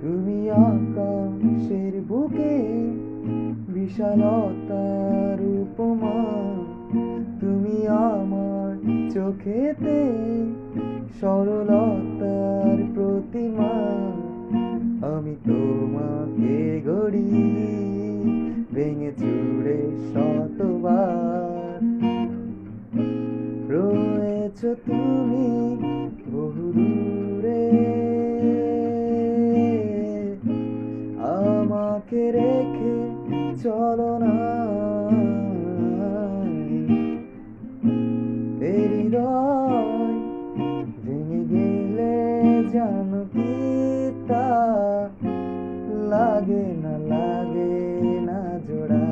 তুমি আকাশের বুকে বিশালতার উপমা। তুমি আমার চোখেতে সরলতার প্রতিমা। আমি তোমাকে গড়ি, ভেঙে চুড়ে শতবার। রয়েছ তুমি তা লাগে না লাগে না জোড়া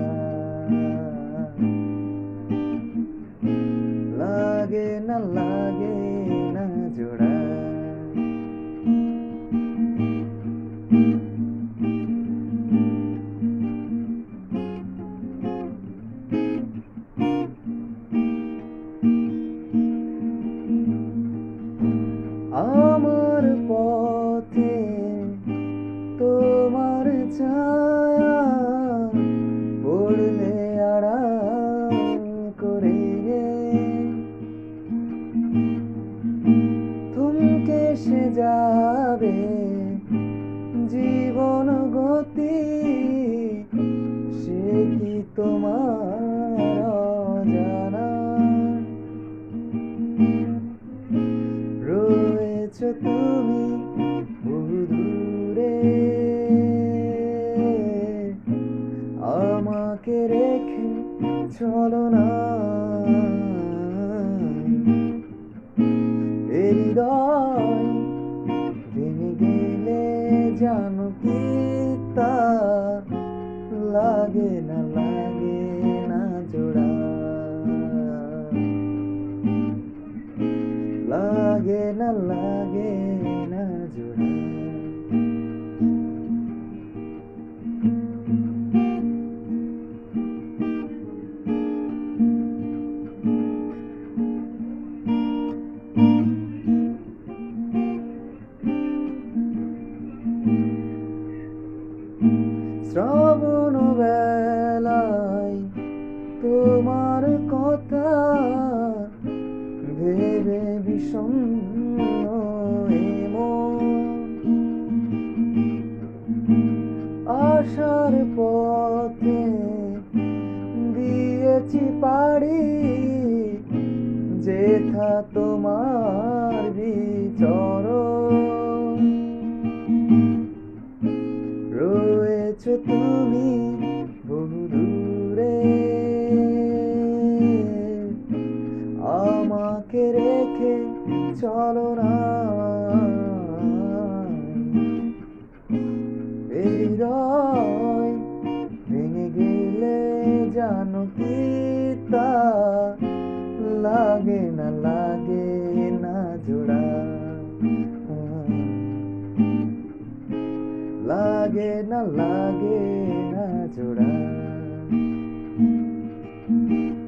লাগে না লাগে না জোড়া আমার রয়েছ তুমি বহু দূরে আমাকে রেখে চলো না। হৃদয় গেলে জানো কি তা? লাগে না, লাগে না লাগে না জোড়া। শ্রাবণ তোমার কথা ভেবে বিষণ্ণ দিয়েছি পাড়ি যেথা তোমার বিচরণ। রয়েছ তুমি বহু দূরে আমাকে রেখে চলো না। জানো কি তা? লাগে না লাগে না জোড়া। লাগে না লাগে না জোড়া।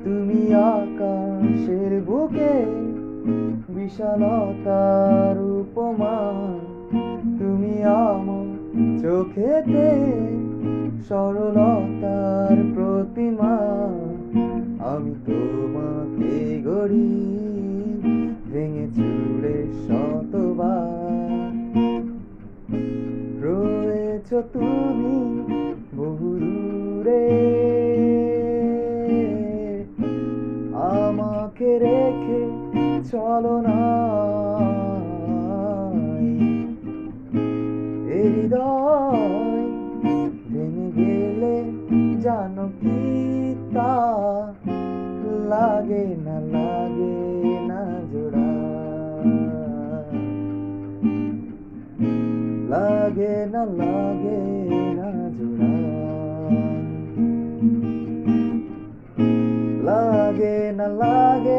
তুমি আকাশের বুকে বিশালতার উপমা। তুমি আমার চোখেতে সরলতার তোমাকে গড়ি ভেঙে চুড়ে শতবার। রয়েছ তুমি বহু দূরে। আমাকে রেখে চলো না। ভেঙে গেলে জানো কি তা? লাগে না লাগে না জোড়া লাগে না লাগে না জোড়া লাগে না লাগে না জোড়া